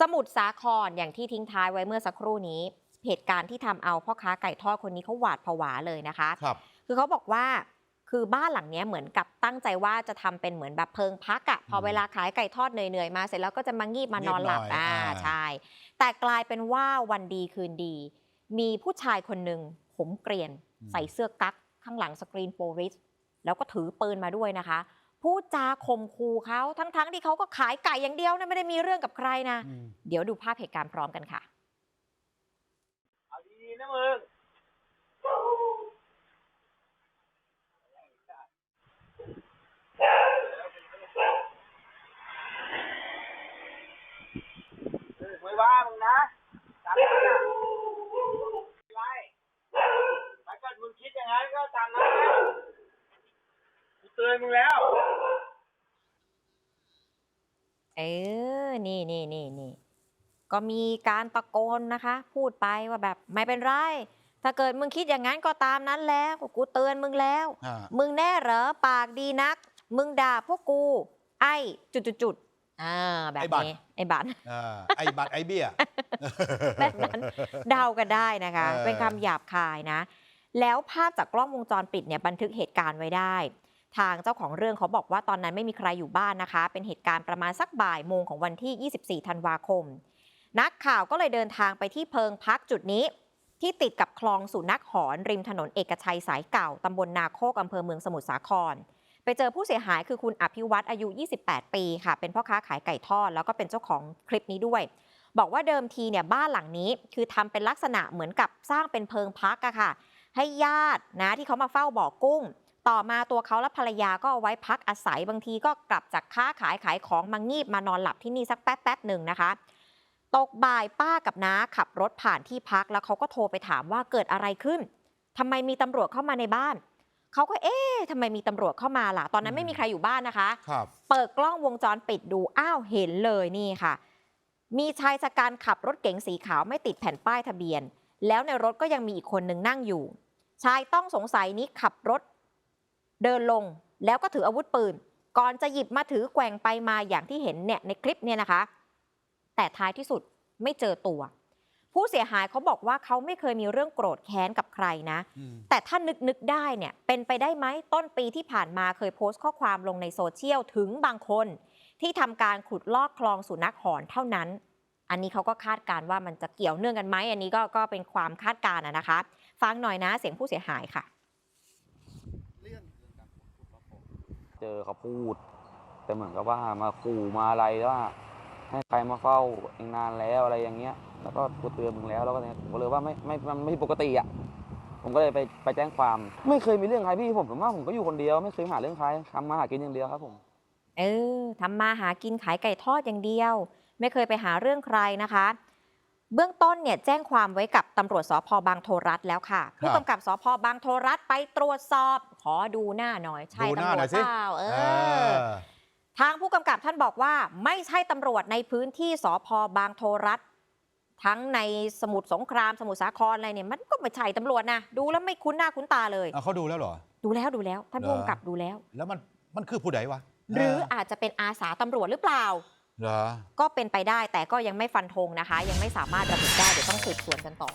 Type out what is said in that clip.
สมุทรสาครอย่างที่ทิ้งท้ายไว้เมื่อสักครู่นี้ เหตุการณ์ที่ทำเอาพ่อค้าไก่ทอดคนนี้เขาหวาดผวาเลยนะคะครับคือเขาบอกว่าคือบ้านหลังเนี้ยเหมือนกับตั้งใจว่าจะทำเป็นเหมือนแบบเพิงพักอะพออืมเวลาขายไก่ทอดเหนื่อยๆมาเสร็จแล้วก็จะมางีบมานอนหลับงีบหน่อยอ่าอ่าใช่แต่กลายเป็นว่าวันดีคืนดี มีผู้ชายคนหนึ่งผมเกรียน ใส่เสื้อกั๊กข้างหลังสกรีนโปริสแล้วก็ถือปืนมาด้วยนะคะ พูดจาข่มขู่เขาทั้งๆที่เขาก็ขายไก่อย่างเดียวนะไม่ได้มีเรื่องกับใครนะอืมเดี๋ยวดูภาพเหตุการณ์พร้อมกันค่ะเอาดีๆนะมึงเออไม่ว่ามึงนะตามนั้นนะไรถ้าเกิดมึงคิดอย่างนั้นก็ตามนั้นนะกู เตือนมึงแล้ว เออ นี่นี่นี่นี่ ก็มีการตะโกนนะคะ พูดไปว่าแบบไม่เป็นไร ถ้าเกิดมึงคิดอย่างนั้นก็ตามนั้นแล้ว กูเตือนมึงแล้ว อ่า มึงแน่เหรอปากดีนัก มึงด่าพวกกู ไอ้จุดจุดจุดๆๆอ่าแบบนี้ ไอ้บัตร อ่าไอ้บัตรไอ้เบี้ย แบบนั้น เดากันได้นะคะ เออ เป็นคำหยาบคายนะ แล้วภาพจากกล้องวงจรปิดเนี่ยบันทึกเหตุการณ์ไว้ได้ ทางเจ้าของเรื่องเขาบอกว่าตอนนั้นไม่มีใครอยู่บ้านนะคะ เป็นเหตุการณ์ประมาณสักบ่ายโมงของวันที่ 24 ธันวาคม นักข่าวก็เลยเดินทางไปที่เพิงพักจุดนี้ ที่ติดกับคลองสุนัขหอนริมถนนเอกชัยสายเก่าตำบลนาโคกอำเภอเมืองสมุทรสาคร ไปเจอผู้เสียหายคือคุณอภิวัตรอายุ 28 ปีค่ะ เป็นพ่อค้าขายไก่ทอดแล้วก็เป็นเจ้าของคลิปนี้ด้วย บอกว่าเดิมทีเนี่ยบ้านหลังนี้คือทำเป็นลักษณะเหมือนกับสร้างเป็นเพิงพักอะค่ะ ให้ญาตินะที่เขามาเฝ้าบ่อกุ้ง ต่อมาตัวเขาและภรรยาก็เอาไว้พักอาศัยบางทีก็กลับจากค้าขายขายของมางีบมานอนหลับที่นี่สักแป๊บแป๊บๆหนึ่งนะคะ ตกบ่ายป้ากับน้าขับรถผ่านที่พักแล้วเขาก็โทรไปถามว่าเกิดอะไรขึ้นทำไมมีตำรวจเข้ามาในบ้าน เขาก็เอ๊ะทำไมมีตำรวจเข้ามาล่ะ ตอนนั้นไม่มีใครอยู่บ้านนะคะครับเปิดกล้องวงจรปิดดูอ้าวเห็นเลยนี่ค่ะ มีชายชะกันขับรถเก๋งสีขาวไม่ติดแผ่นป้ายทะเบียน แล้วในรถก็ยังมีอีกคนหนึ่งนั่งอยู่ชายต้องสงสัยนี้ขับรถ เดินลงแล้วก็ถืออาวุธปืน ก่อนจะหยิบมาถือแกว่งไปมาอย่างที่เห็นเนี่ยในคลิปเนี่ยนะคะ แต่ท้ายที่สุดไม่เจอตัว ผู้เสียหายเขาบอกว่าเขาไม่เคยมีเรื่องโกรธแค้นกับใครนะอืมแต่ถ้านึกนึกได้เนี่ยเป็นไปได้ไหมต้นปีที่ผ่านมาเคยโพสต์ข้อความลงในโซเชียลถึงบางคน ที่ทำการขุดลอกคลองสุนัขหอนเท่านั้น อันนี้เขาก็คาดการณ์ว่ามันจะเกี่ยวเนื่องกันไหมอันนี้ก็ก็เป็นความคาดการณ์อะนะคะ ฟังหน่อยนะเสียงผู้เสียหายค่ะ จอเขาพูด แต่เหมือนกับว่ามาขู่มาอะไรว่า ให้ใครมาเฝ้าเองนานแล้วอะไรอย่างเงี้ย แล้วก็กูเตือนมึงแล้วแล้วก็เนี่ยผมก็เลยว่าไม่ไม่มันไม่ปกติอะผมก็เลยไปไปแจ้งความ ไม่เคยมีเรื่องใครพี่ผมผมว่าผมก็อยู่คนเดียวไม่เคยหาเรื่องใครทำมาหากินอย่างเดียวครับผม เออทำมาหากินขายไก่ทอดอย่างเดียว ไม่เคยไปหาเรื่องใครนะคะ เบื้องต้นเนี่ยแจ้งความไว้กับตำรวจสพบางโทรัฐแล้วค่ะ ผู้กำกับสพบางโทรัฐไปตรวจสอบ ขอดูหน้าหน่อย ใช่ดูหน้าตำรหน่วอจยสิเปล่าเอเอออ ทางผู้กำกับท่านบอกว่า ไม่ใช่ตำรวจในพื้นที่สพบางโทรัฐ ทั้งในสมุทรสงครามสมุทรสาครอะไรเนี่ยมันก็ไม่ใช่ตำรวจนะดูแล้วไม่คุ้นหน้าคุ้นตาเลยเอาเขาดูแล้วเหรอ ดูแล้วดูแล้ว ท่านเหรอผู้กำกับดูแล้ว แล้วมันมันคือผู้ใดวะหรืออาจจะเป็นอาสาตำรวจหรือเปล่า เหรอ ก็เป็นไปได้แต่ก็ยังไม่ฟันธงนะคะ ยังไม่สามารถระบุได้เดี๋ยวต้องสืบสวนกันต่อ